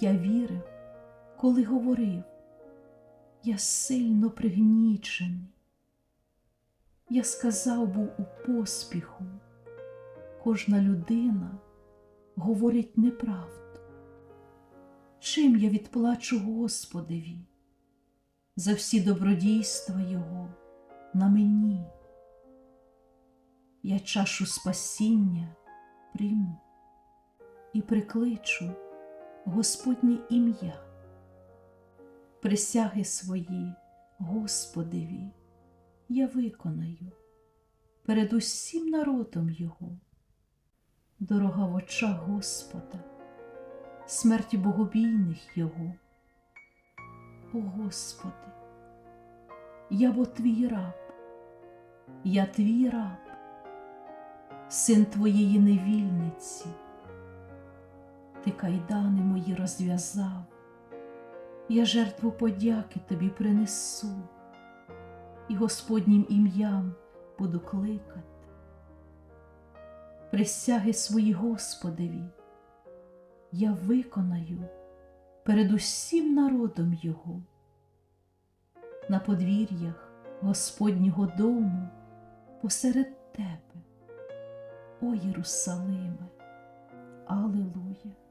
Я вірив, коли говорив, я сильно пригнічений. Я сказав був у поспіху, кожна людина говорить неправду. Чим я відплачу Господеві за всі добродійства Його на мені? Я чашу спасіння прийму і прикличу Господнє ім'я, присяги свої Господеві я виконаю перед усім народом Його. Дорога в очах Господа, смерті богобійних Його. О Господи, я бо твій раб, я твій раб, син твоєї невільниці. Ти кайдани мої розв'язав, я жертву подяки тобі принесу і Господнім ім'ям буду кликати. Присяги свої Господеві я виконаю перед усім народом Його. На подвір'ях Господнього дому посеред тебе, о Єрусалиме, Алилуя!